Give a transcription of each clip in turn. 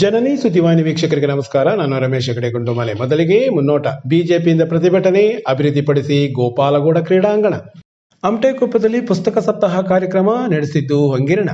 ಜನನಿ ಸುದ್ದಿವಾಹಿನಿ ವೀಕ್ಷಕರಿಗೆ ನಮಸ್ಕಾರ. ನಾನು ರಮೇಶ್ ಹೆಗಡೆ ಗುಂಡುಮಲೆ. ಮೊದಲಿಗೆ ಮುನ್ನೋಟ. ಬಿಜೆಪಿಯಿಂದ ಪ್ರತಿಭಟನೆ ಅಭಿವೃದ್ಧಿಪಡಿಸಿ ಗೋಪಾಲಗೌಡ ಕ್ರೀಡಾಂಗಣ. ಅಮಟೆಕೊಪ್ಪದಲ್ಲಿ ಪುಸ್ತಕ ಸಪ್ತಾಹ ಕಾರ್ಯಕ್ರಮ ನಡೆಸಿದ್ದು ಹೊಂಗಿರಣ.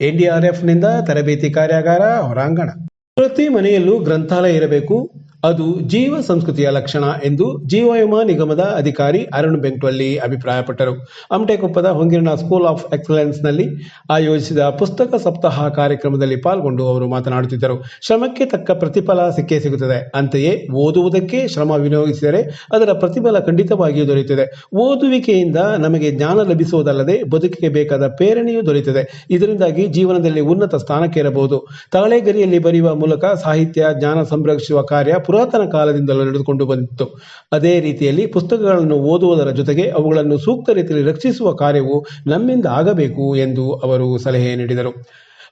ಎನ್ಡಿಆರ್ಎಫ್ನಿಂದ ತರಬೇತಿ ಕಾರ್ಯಾಗಾರ ಹೊರಾಂಗಣ. ಪ್ರತಿ ಮನೆಯಲ್ಲೂ ಗ್ರಂಥಾಲಯ ಇರಬೇಕು. ಅದು ಜೀವ ಸಂಸ್ಕೃತಿಯ ಲಕ್ಷಣ ಎಂದು ಜೀವವಿಮ ನಿಗಮದ ಅಧಿಕಾರಿ ಅರುಣ್ ಬೆಂಕ್ವಲ್ಲಿ ಅಭಿಪ್ರಾಯಪಟ್ಟರು. ಅಮಟೆಕೊಪ್ಪದ ಹೊಂಗಿರಣ ಸ್ಕೂಲ್ ಆಫ್ ಎಕ್ಸಲೆನ್ಸ್ನಲ್ಲಿ ಆಯೋಜಿಸಿದ ಪುಸ್ತಕ ಸಪ್ತಾಹ ಕಾರ್ಯಕ್ರಮದಲ್ಲಿ ಪಾಲ್ಗೊಂಡು ಅವರು ಮಾತನಾಡುತ್ತಿದ್ದರು. ಶ್ರಮಕ್ಕೆ ತಕ್ಕ ಪ್ರತಿಫಲ ಸಿಕ್ಕೇ ಸಿಗುತ್ತದೆ. ಅಂತೆಯೇ ಓದುವುದಕ್ಕೆ ಶ್ರಮ ವಿನಿಯೋಗಿಸಿದರೆ ಅದರ ಪ್ರತಿಫಲ ಖಂಡಿತವಾಗಿಯೂ ದೊರೆಯುತ್ತದೆ. ಓದುವಿಕೆಯಿಂದ ನಮಗೆ ಜ್ಞಾನ ಲಭಿಸುವುದಲ್ಲದೆ ಬದುಕಿಗೆ ಬೇಕಾದ ಪ್ರೇರಣೆಯೂ ದೊರೆಯುತ್ತದೆ. ಇದರಿಂದಾಗಿ ಜೀವನದಲ್ಲಿ ಉನ್ನತ ಸ್ಥಾನಕ್ಕೇರಬಹುದು. ತಾಳೆಗರಿಯಲ್ಲಿ ಬರೆಯುವ ಮೂಲಕ ಸಾಹಿತ್ಯ, ಜ್ಞಾನ ಸಂರಕ್ಷಿಸುವ ಕಾರ್ಯ ಪುರಾತನ ಕಾಲದಿಂದಲೂ ನಡೆದುಕೊಂಡು ಬಂದಿತ್ತು. ಅದೇ ರೀತಿಯಲ್ಲಿ ಪುಸ್ತಕಗಳನ್ನು ಓದುವುದರ ಜೊತೆಗೆ ಅವುಗಳನ್ನು ಸೂಕ್ತ ರೀತಿಯಲ್ಲಿ ರಕ್ಷಿಸುವ ಕಾರ್ಯವು ನಮ್ಮಿಂದ ಆಗಬೇಕು ಎಂದು ಅವರು ಸಲಹೆ ನೀಡಿದರು.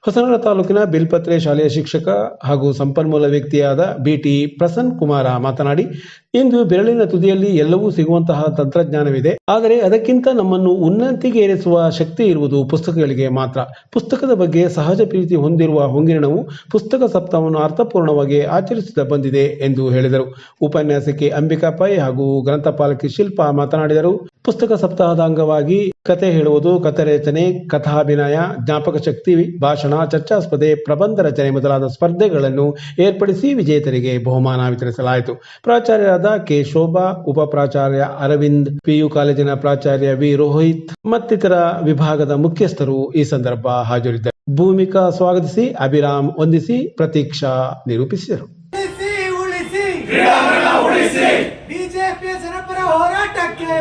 ಹೊಸನಗರ ತಾಲೂಕಿನ ಬಿಲ್ಪತ್ರೆ ಶಾಲೆಯ ಶಿಕ್ಷಕ ಹಾಗೂ ಸಂಪನ್ಮೂಲ ವ್ಯಕ್ತಿಯಾದ ಬಿಟಿ ಪ್ರಸನ್ ಕುಮಾರ ಮಾತನಾಡಿ, ಇಂದು ಬೆರಳಿನ ತುದಿಯಲ್ಲಿ ಎಲ್ಲವೂ ಸಿಗುವಂತಹ ತಂತ್ರಜ್ಞಾನವಿದೆ. ಆದರೆ ಅದಕ್ಕಿಂತ ನಮ್ಮನ್ನು ಉನ್ನತಿಗೆ ಏರಿಸುವ ಶಕ್ತಿ ಇರುವುದು ಪುಸ್ತಕಗಳಿಗೆ ಮಾತ್ರ. ಪುಸ್ತಕದ ಬಗ್ಗೆ ಸಹಜ ಪ್ರೀತಿ ಹೊಂದಿರುವ ಹೊಂಗಿರಣವು ಪುಸ್ತಕ ಸಪ್ತಾಹವನ್ನು ಅರ್ಥಪೂರ್ಣವಾಗಿ ಆಚರಿಸುತ್ತಾ ಬಂದಿದೆ ಎಂದು ಹೇಳಿದರು. ಉಪನ್ಯಾಸಕಿ ಅಂಬಿಕಾ ಪೈ ಹಾಗೂ ಗ್ರಂಥಪಾಲಕಿ ಶಿಲ್ಪಾ ಮಾತನಾಡಿದರು. ಪುಸ್ತಕ ಸಪ್ತಾಹದ ಅಂಗವಾಗಿ ಕತೆ ಹೇಳುವುದು, ಕಥೆ ರಚನೆ, ಕಥಾಭಿನಯ, ಜ್ಞಾಪಕ ಶಕ್ತಿ, ಭಾಷಣ, ಚರ್ಚಾಸ್ಪದೆ, ಪ್ರಬಂಧ ರಚನೆ ಮೊದಲಾದ ಸ್ಪರ್ಧೆಗಳನ್ನು ಏರ್ಪಡಿಸಿ ವಿಜೇತರಿಗೆ ಬಹುಮಾನ ವಿತರಿಸಲಾಯಿತು. ಪ್ರಾಚಾರ್ಯರಾದ ಕೆ. ಶೋಭಾ, ಉಪ ಪ್ರಾಚಾರ್ಯ ಅರವಿಂದ್, ಪಿಯು ಕಾಲೇಜಿನ ಪ್ರಾಚಾರ್ಯ ವಿ. ರೋಹಿತ್ ಮತ್ತಿತರ ವಿಭಾಗದ ಮುಖ್ಯಸ್ಥರು ಈ ಸಂದರ್ಭ ಹಾಜರಿದ್ದರು ಭೂಮಿಕಾ ಸ್ವಾಗತಿಸಿ, ಅಭಿರಾಮ್ ವಂದಿಸಿ, ಪ್ರತೀಕ್ಷಾ ನಿರೂಪಿಸಿದರು. ಜನಪರ ಹೋರಾಟಕ್ಕೆ.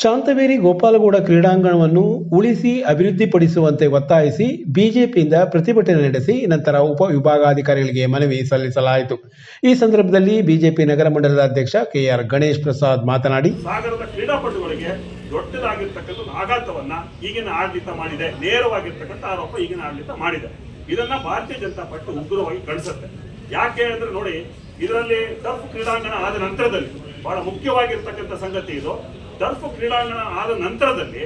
ಶಾಂತವೇರಿ ಗೋಪಾಲಗೌಡ ಕ್ರೀಡಾಂಗಣವನ್ನು ಉಳಿಸಿ ಅಭಿವೃದ್ಧಿಪಡಿಸುವಂತೆ ಒತ್ತಾಯಿಸಿ ಬಿಜೆಪಿಯಿಂದ ಪ್ರತಿಭಟನೆ ನಡೆಸಿ ನಂತರ ಉಪ ವಿಭಾಗಾಧಿಕಾರಿಗಳಿಗೆ ಮನವಿ ಸಲ್ಲಿಸಲಾಯಿತು. ಈ ಸಂದರ್ಭದಲ್ಲಿ ಬಿಜೆಪಿ ನಗರ ಮಂಡಲದ ಅಧ್ಯಕ್ಷ ಕೆಆರ್ ಗಣೇಶ್ ಪ್ರಸಾದ್ ಮಾತನಾಡಿ ಸಾಗರದ ಕ್ರೀಡಾಪಟುಗಳಿಗೆ ದೊಡ್ಡದಾಗಿರ್ತಕ್ಕಂಥ ಆಘಾತವನ್ನ ಈಗಿನ ಆಡಳಿತ ಮಾಡಿದೆ. ನೇರವಾಗಿರ್ತಕ್ಕಂಥ ಆರೋಪ ಈಗಿನ ಆಡಳಿತ ಮಾಡಿದೆ. ಇದನ್ನ ಭಾರತೀಯ ಜನತಾ ಪಾರ್ಟಿ ಉಗ್ರವಾಗಿ ಕಳಿಸುತ್ತೆ ಯಾಕೆ ಅಂದ್ರೆ ನೋಡಿ ಇದರಲ್ಲಿ ಟರ್ಫ್ ಕ್ರೀಡಾಂಗಣ ಆದ ನಂತರದಲ್ಲಿ ಬಹಳ ಮುಖ್ಯವಾಗಿರ್ತಕ್ಕಂಥ ಸಂಗತಿ ಇದು. ಟರ್ಫ್ ಕ್ರೀಡಾಂಗಣ ಆದ ನಂತರದಲ್ಲಿ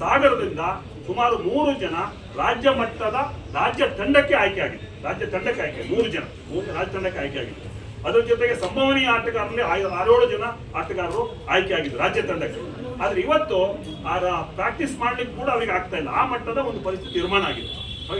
ಸಾಗರದಿಂದ ಸುಮಾರು ಮೂರು ಜನ ರಾಜ್ಯ ಮಟ್ಟದ ರಾಜ್ಯ ತಂಡಕ್ಕೆ ಆಯ್ಕೆಯಾಗಿದೆ ರಾಜ್ಯ ತಂಡಕ್ಕೆ ಆಯ್ಕೆ ಮೂರು ಜನ. ಮೂರು ರಾಜ್ಯ ತಂಡಕ್ಕೆ ಆಯ್ಕೆ ಆಗಿದೆ. ಅದರ ಜೊತೆಗೆ ಸಂಭವನೀಯ ಆಟಗಾರರಲ್ಲಿ ಆರೇಳು ಜನ ಆಟಗಾರರು ಆಯ್ಕೆ ಆಗಿದ್ರು ರಾಜ್ಯ ತಂಡಕ್ಕೆ. ಆದರೆ ಇವತ್ತು ಆ ಪ್ರಾಕ್ಟೀಸ್ ಮಾಡ್ಲಿಕ್ಕೆ ಕೂಡ ಅವರಿಗೆ ಆಗ್ತಾ ಇಲ್ಲ. ಆ ಮಟ್ಟದ ಒಂದು ಪರಿಸ್ಥಿತಿ ನಿರ್ಮಾಣ ಆಗಿದೆ.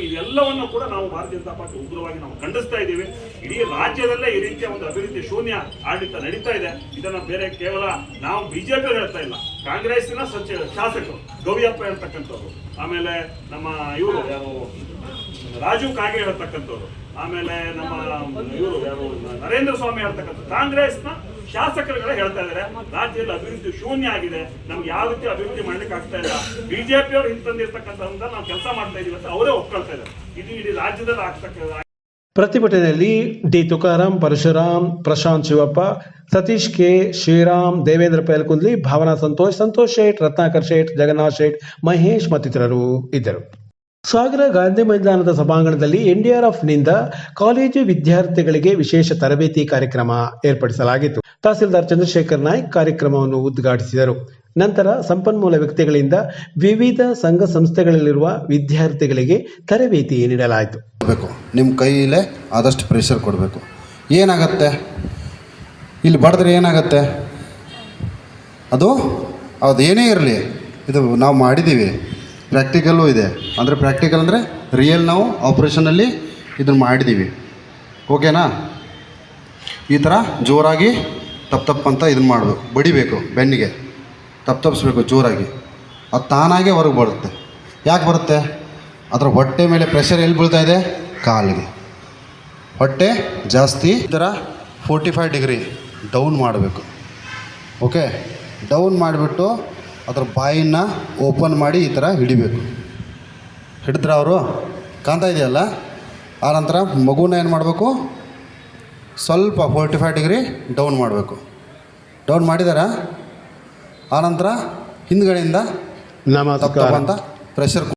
ಇದೆಲ್ಲವನ್ನು ಕೂಡ ನಾವು ಭಾರತೀಯ ಜನತಾ ಪಾರ್ಟಿ ಉಗ್ರವಾಗಿ ನಾವು ಖಂಡಿಸ್ತಾ ಇದ್ದೀವಿ. ಇಡೀ ರಾಜ್ಯದಲ್ಲೇ ಈ ರೀತಿಯ ಒಂದು ಅಭಿವೃದ್ಧಿ ಶೂನ್ಯ ಆಡಳಿತ ನಡೀತಾ ಇದೆ. ಇದನ್ನ ಬೇರೆ ಕೇವಲ ನಾವು ಬಿಜೆಪಿ ಹೇಳ್ತಾ ಇಲ್ಲ. ಕಾಂಗ್ರೆಸ್ಸಿನ ಸಚ, ಶಾಸಕರು ಗೌರಿಯಪ್ಪ ಹೇಳ್ತಕ್ಕಂಥವ್ರು, ಆಮೇಲೆ ನಮ್ಮ ಇವರು ಯಾರು ರಾಜೀವ್ ಕಾಗೆ ಹೇಳ್ತಕ್ಕಂಥವ್ರು, ಆಮೇಲೆ ನಮ್ಮ ಇವರು ಯಾರು ನರೇಂದ್ರ ಸ್ವಾಮಿ ಹೇಳ್ತಕ್ಕಂಥ ಕಾಂಗ್ರೆಸ್ನ ಶಾಸಕರುಗಳೇ ಹೇಳ್ತಾ ಇದ್ದಾರೆ, ರಾಜ್ಯದಲ್ಲಿ ಅಭಿವೃದ್ಧಿ ಶೂನ್ಯ ಆಗಿದೆ, ನಮ್ಗೆ ಯಾವ ರೀತಿ ಅಭಿವೃದ್ಧಿ ಮಾಡ್ಲಿಕ್ಕೆ ಆಗ್ತಾ ಇಲ್ಲ. ಬಿಜೆಪಿ ಅವರು ಹಿಂತಂದಿರ್ತಕ್ಕಂಥ ನಾವು ಕೆಲಸ ಮಾಡ್ತಾ ಇದೀವಿ ಅಂತ ಅವರೇ ಒಪ್ಕೊಳ್ತಾ ಇದ್ದಾರೆ. ಇದು ಇಡೀ ರಾಜ್ಯದಲ್ಲಿ ಆಗ್ತಕ್ಕ ಪ್ರತಿಭಟನೆಯಲ್ಲಿ ಡಿ ತುಕಾರಾಂ ಪರಶುರಾಮ್ ಪ್ರಶಾಂತ್ ಶಿವಪ್ಪ, ಸತೀಶ್ ಕೆ ಶ್ರೀರಾಮ್, ದೇವೇಂದ್ರ ಪೈಲ್ಕುಂದ್ಲಿ ಭಾವನಾ ಸಂತೋಷ್ ಸಂತೋಷ್ ಶೇಟ್, ರತ್ನಾಕರ್ ಶೇಟ್, ಜಗನ್ನಾಥ್ ಶೇಟ್, ಮಹೇಶ್ ಮತ್ತಿತರರು ಇದ್ದರು. ಸಾಗರ ಗಾಂಧಿ ಮೈದಾನದ ಸಭಾಂಗಣದಲ್ಲಿ ಎನ್ಡಿಆರ್ಎಫ್ನಿಂದ ಕಾಲೇಜು ವಿದ್ಯಾರ್ಥಿಗಳಿಗೆ ವಿಶೇಷ ತರಬೇತಿ ಕಾರ್ಯಕ್ರಮ ಏರ್ಪಡಿಸಲಾಗಿತ್ತು. ತಹಸೀಲ್ದಾರ್ ಚಂದ್ರಶೇಖರ್ ನಾಯ್ಕ್ ಕಾರ್ಯಕ್ರಮವನ್ನು ಉದ್ಘಾಟಿಸಿದರು. ನಂತರ ಸಂಪನ್ಮೂಲ ವ್ಯಕ್ತಿಗಳಿಂದ ವಿವಿಧ ಸಂಘ ಸಂಸ್ಥೆಗಳಲ್ಲಿರುವ ವಿದ್ಯಾರ್ಥಿಗಳಿಗೆ ತರಬೇತಿ ನೀಡಲಾಯಿತು. ಕೊಡಬೇಕು. ನಿಮ್ಮ ಕೈಯಲ್ಲೇ ಆದಷ್ಟು ಪ್ರೆಷರ್ ಕೊಡಬೇಕು. ಏನಾಗತ್ತೆ? ಇಲ್ಲಿ ಬಡದ್ರೆ ಏನಾಗತ್ತೆ? ಅದು ಅದು ಏನೇ ಇರಲಿ, ಇದು ನಾವು ಮಾಡಿದ್ದೀವಿ ಪ್ರಾಕ್ಟಿಕಲ್ಲೂ ಇದೆ. ಅಂದರೆ ಪ್ರಾಕ್ಟಿಕಲ್ ಅಂದರೆ ರಿಯಲ್ ನಾವು ಆಪ್ರೇಷನಲ್ಲಿ ಇದನ್ನು ಮಾಡಿದ್ದೀವಿ ಓಕೆನಾ ಈ ಥರ ಜೋರಾಗಿ ತಪ್ಪು ತಪ್ಪು ಅಂತ ಇದನ್ನು ಮಾಡಬೇಕು. ಬಡಿಬೇಕು ಬೆನ್ನಿಗೆ. ತಪ್ಪು ತಪ್ಪಿಸ್ಬೇಕು ಜೋರಾಗಿ. ಅದು ತಾನಾಗೆ ಹೊರಗೆ ಬರುತ್ತೆ. ಯಾಕೆ ಬರುತ್ತೆ? ಅದರ ಹೊಟ್ಟೆ ಮೇಲೆ ಪ್ರೆಷರ್ ಎಲ್ಲಿ ಬೀಳ್ತಾ ಇದೆ? ಕಾಲಿಗೆ. ಹೊಟ್ಟೆ ಜಾಸ್ತಿ ಈ ಥರ ಫೋರ್ಟಿ ಫೈವ್ ಡಿಗ್ರಿ ಡೌನ್ ಮಾಡಬೇಕು. ಓಕೆ ಡೌನ್ ಮಾಡಿಬಿಟ್ಟು ಅದರ ಬಾಯಿನ ಓಪನ್ ಮಾಡಿ ಈ ಥರ ಹಿಡಿಬೇಕು. ಹಿಡಿದ್ರೆ ಅವರು ಕಾಣ್ತಾ ಇದೆಯಲ್ಲ? ಆ ನಂತರ ಮಗುನ ಏನು ಮಾಡಬೇಕು? ಸ್ವಲ್ಪ ಫೋರ್ಟಿ ಫೈವ್ ಡಿಗ್ರಿ ಡೌನ್ ಮಾಡಬೇಕು. ಡೌನ್ ಮಾಡಿದಾರ? ಆನಂತರ ಹಿಂದ್ಗಡೆಯಿಂದ ನಮ್ಮ ನಮಸ್ಕಾರ ಅಂತ ಪ್ರೆಷರ್